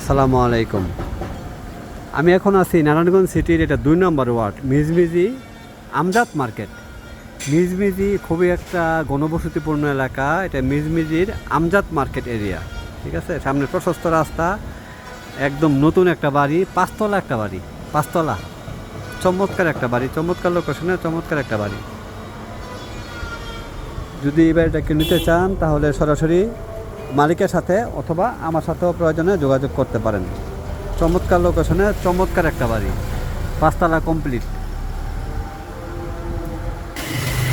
আসসালামু আলাইকুম। আমি এখন আছি নারায়ণগঞ্জ সিটির এটা দুই নম্বর ওয়ার্ড, মিজমিজি আমজাদ মার্কেট। মিজমিজি খুবই একটা গণবসতিপূর্ণ এলাকা, এটা মিজমিজির আমজাদ মার্কেট এরিয়া, ঠিক আছে? সামনে প্রশস্ত রাস্তা, একদম নতুন একটা বাড়ি, পাঁচতলা একটা বাড়ি, পাঁচতলা। চমৎকার একটা বাড়ি, চমৎকার লোকেশনে চমৎকার একটা বাড়ি। যদি এই বাড়িটাকে নিতে চান, তাহলে সরাসরি মালিকের সাথে অথবা আমার সাথেও প্রয়োজনে যোগাযোগ করতে পারেন। চমৎকার লোকেশনে চমৎকার একটা বাড়ি। পাঁচতলা কমপ্লিট।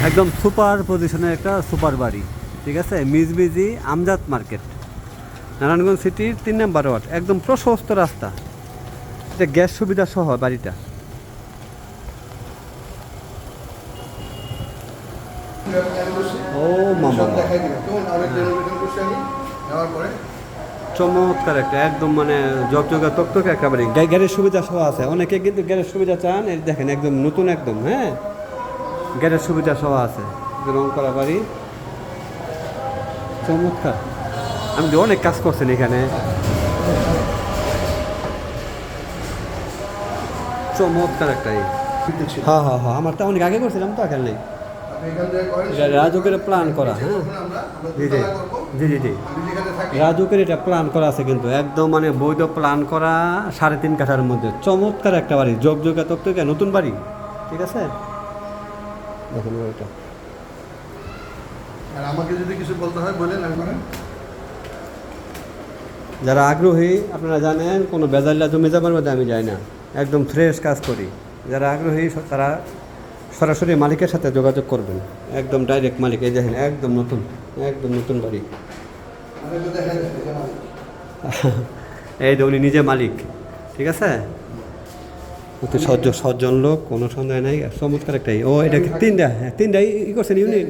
একদম সুপার পজিশনের একটা সুপার বাড়ি। ঠিক আছে? মিজমিজি আমজাদ মার্কেট। নারায়ণগঞ্জ সিটির তিন নম্বর ওয়ার্ড। একদম প্রশস্ত রাস্তা। এটা গ্যাস সুবিধা সহ বাড়িটা। ও মামা। নেওয়ার পরে? চমৎকার একটা একদম মানে জগজগা তকতকে একটা বাড়ি গ্যা- গ্যারেজ সুবিধা সহ আছে। অনেকে কিন্তু গ্যারেজ সুবিধা চান এই দেখেন একদম নতুন একদম হ্যাঁ? গ্যারেজ সুবিধা সহ আছে রং করা বাড়ি। চমৎকার। আমি তো অনেক কাজ করছেন এখানে। চমৎকার একটা এই। দেখছি হ্যাঁ হ্যাঁ হ্যাঁ আমার তো অনেক আগে করছিলাম তো এখানে রাজুকের প্ল্যান করা হ্যাঁ? জি জি। জি জি জি। রাজুকের এটা প্ল্যান করা আছে কিন্তু একদম মানে বৈধ প্ল্যান করা সাড়ে তিন কাঠার মধ্যে। চমৎকার একটা বাড়ি যোগ যোগা তত্ত্বকে নতুন বাড়ি ঠিক আছে? দেখুন এটা আর আমাকে যদি কিছু বলতে হয় বলেন আমি যারা আগ্রহী আপনারা জানেন কোনো বেজাল্লা জমি যাবার মধ্যে আমি যাই না। একদম ফ্রেশ কাজ করি। যারা আগ্রহী তারা সরাসরি মালিকের সাথে যোগাযোগ করবেন। একদম ডাইরেক্ট মালিক, এই দেখেন একদম নতুন একদম নতুন বাড়ি। এই যে। উনি নিজে মালিক, ঠিক আছে? অতি সজ্জ সজ্জন লোক, কোনো সন্দেহ নাই চমৎকার একটাই ও, এটা কি তিনটা? হ্যাঁ তিনটা ই করছেন ইউনিট?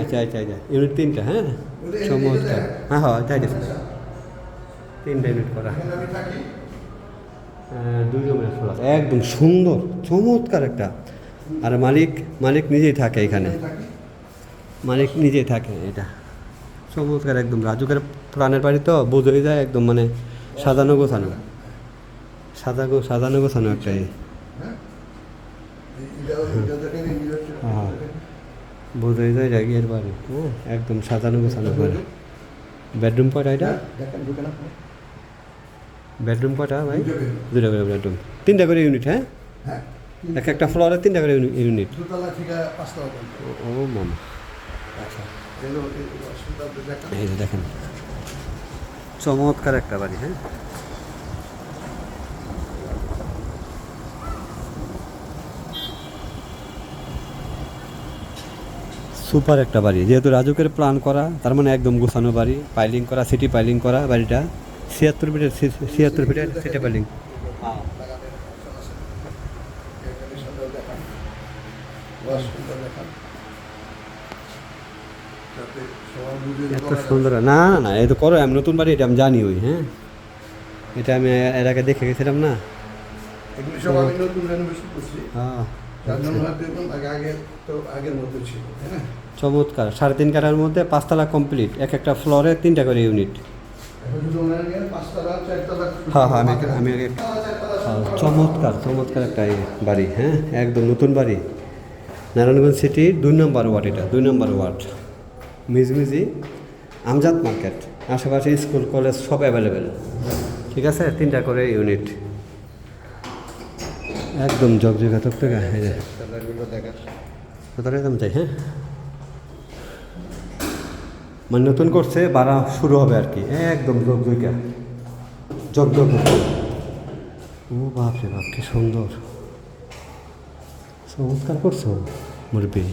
আচ্ছা আচ্ছা আচ্ছা ইউনিট তিনটা হ্যাঁ? চমৎকার। হ্যাঁ হ্যাঁ যাই দিস তিনটা ইউনিট করা। দুই রুমের একদম সুন্দর, চমৎকার একটা। আর মালিক মালিক নিজেই থাকে এখানে। মালিক নিজেই থাকে এটা। চমৎকার একদম রাজুকের প্রাণের বাড়ি তো বোঝই যায় একদম মানে সাজানো গোছানো। সাজা গো সাজানো গোছানো একটা হ্যাঁ। বোঝই যায় জাগিয়ে বাড়ি। হ্যাঁ একদম সাজানো গোছানো করে। বেডরুম কয়টা এটা? বেডরুম কয়টা ভাই? দুটো দুটা করে বেডরুম। তিনটা করে ইউনিট হ্যাঁ? হ্যাঁ। এক একটা ফ্লোরে তিনটা করে ইউনিট। দুতলা থেকে পাঁচতলা ও মামা। আচ্ছা এই যে দেখেন চমৎকার একটা বাড়ি হ্যাঁ? সুপার একটা বাড়ি যেহেতু রাজুকের প্ল্যান করা তার মানে একদম গোছানো বাড়ি পাইলিং করা সিটি পাইলিং করা বাড়িটা ছিয়াত্তর ফিটের ছিয়াত্তর ফিটের সিটি পাইলিং হ্যাঁ লাগানোর অপশন আছে এয়ার কন্ডিশনার দেখান ওয়াশরুমটা দেখান যাতে সবাই বুঝে এত সুন্দর। না না তো করো আমি নতুন বাড়ি এটা আমি জানি ওই হ্যাঁ? এটা আমি এর আগে দেখে গেছিলাম না? হ্যাঁ। চমৎকার। সাড়ে তিন কাঠার মধ্যে পাঁচতলা কমপ্লিট এক একটা ফ্লোরে তিনটা করে ইউনিট হ্যাঁ হ্যাঁ আমি আগে- আমি হ্যাঁ, চমৎকার চমৎকার একটা বাড়ি হ্যাঁ? একদম নতুন বাড়ি। নারায়ণগঞ্জ সিটির দুই নম্বর ওয়ার্ড এটা, দুই নম্বর ওয়ার্ড। মিজমিজি, আমজাদ মার্কেট, আশেপাশে স্কুল, কলেজ সব অ্যাভেলেবেল ঠিক আছে? তিনটা করে ইউনিট একদম জগজগা তকতকা এই যে। কালারগুলো দাম চাই হ্যাঁ? মানে নতুন করছে, বাড়া শুরু হবে আর কি। একদম জগজগা। জগজগ। ও বাপ রে বাপ, কি সুন্দর। চমৎকার করছ। মুরব্বী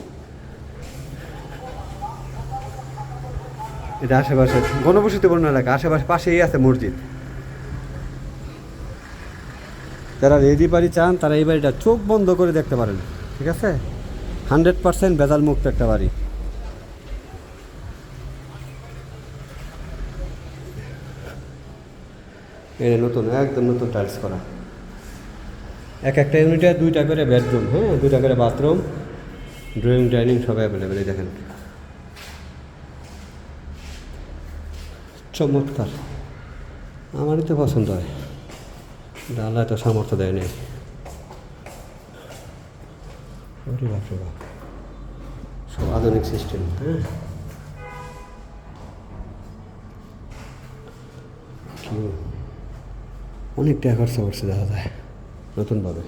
এটা আশেপাশে গণবসতিপূর্ণ এলাকা, আশেপাশে পাশেই আছে মসজিদ। যারা রেডি বাড়ি চান, তারা এই বাড়িটা চোখ বন্ধ করে দেখতে পারেন, ঠিক আছে? হান্ড্রেড পার্সেন্ট বেজাল মুক্ত একটা বাড়ি। এই নতুন, একদম নতুন টাইলস করা। এক একটা ইউনিটে দুইটা করে বেডরুম হ্যাঁ? দুইটা করে বাথরুম ড্রয়িং ডাইনিং সব অ্যাভেলেবেল দেখেন। চমৎকার। আমারই তো পছন্দ হয়। আল্লাহ তো সামর্থ্য দেয় নেই। সব আধুনিক সিস্টেম হ্যাঁ? অনেক টাকা খরচা করছে, দেখা যায়। নতুনভাবে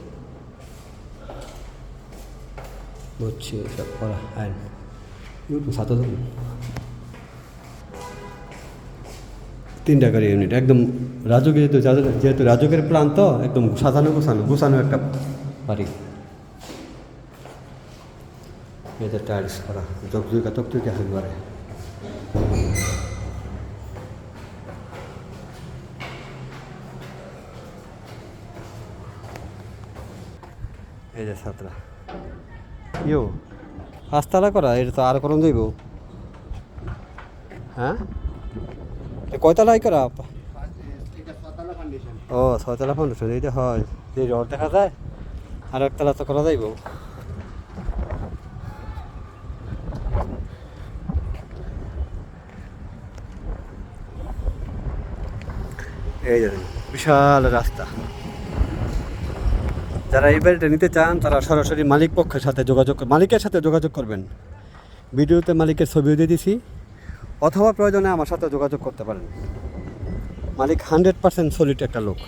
বুঝছি সব করা আইন সাথে ধরুন তিন ইউনিট, একদম রাজুক যেহেতু যেহেতু রাজুকের তো, একদম সাজানো গোছানো গোছানো একটা বাড়ি। এদের টাইলস করা জগজুকা তকতুকে একবারে এই যে সাতরা ইয়ো পাঁচতলা করা এটা তো আর করণ যাইব হ্যাঁ? কয়তলাই করা? ও ছয়তলা ফাউন্ডেশন এইটা হয়। যে রড দেখা যায়? আর একতলা তো করা যাইব। এই দেখুন, বিশাল রাস্তা। যারা এই বাড়িটা নিতে চান, তারা সরাসরি মালিক পক্ষের সাথে যোগাযোগ মালিকের সাথে যোগাযোগ করবেন। ভিডিওতে মালিকের ছবিও দিয়ে দিছি। অথবা প্রয়োজনে আমার সাথে যোগাযোগ করতে পারেন। মালিক হান্ড্রেড পার্সেন্ট সলিড একটা লোক।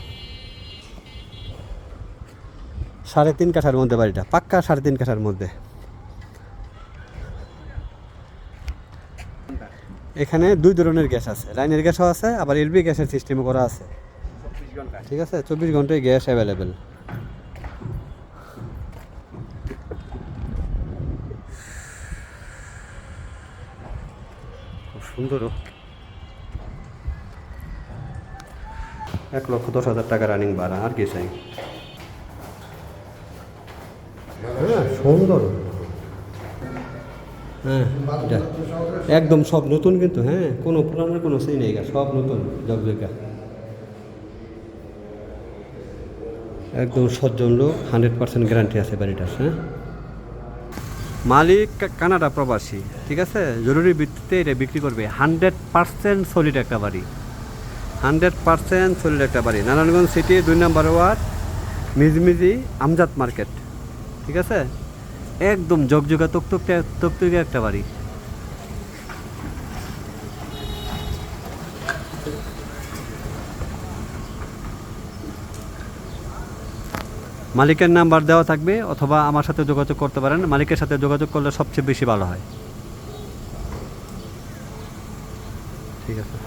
সাড়ে তিন কাঠার মধ্যে বাড়িটা, পাক্কা সাড়ে তিন কাঠার মধ্যে। এখানে দুই ধরনের গ্যাস আছে। লাইনের গ্যাসও আছে, আবার এলবি গ্যাসের সিস্টেমও করা আছে। ঠিক আছে? চব্বিশ ঘন্টায় গ্যাস অ্যাভেলেবেল সুন্দরও। এক লক্ষ দশ হাজার টাকা রানিং ভাড়া, আর কি চাই? হ্যাঁ সুন্দর। হ্যাঁ একদম সব নতুন কিন্তু হ্যাঁ কোনো পুরানোর কোনো সেই নেই সব নতুন জগজগা একদম সজ্জন লোক হান্ড্রেড পার্সেন্ট গ্যারান্টি আছে বাড়িটার হ্যাঁ? মালিক কানাডা প্রবাসী, ঠিক আছে? জরুরি ভিত্তিতে এটা বিক্রি করবে। হান্ড্রেড পার্সেন্ট সলিড একটা বাড়ি। হান্ড্রেড পার্সেন্ট সলিড একটা বাড়ি। নারায়ণগঞ্জ সিটি দুই নম্বর ওয়ার্ড, মিজমিজি আমজাদ মার্কেট, ঠিক আছে? একদম জগজগা তকতকে তকতকে একটা বাড়ি। মালিকের নাম্বার দেওয়া থাকবে অথবা আমার সাথে যোগাযোগ করতে পারেন। মালিকের সাথে যোগাযোগ করলে সবচেয়ে বেশি ভালো হয়। ঠিক আছে।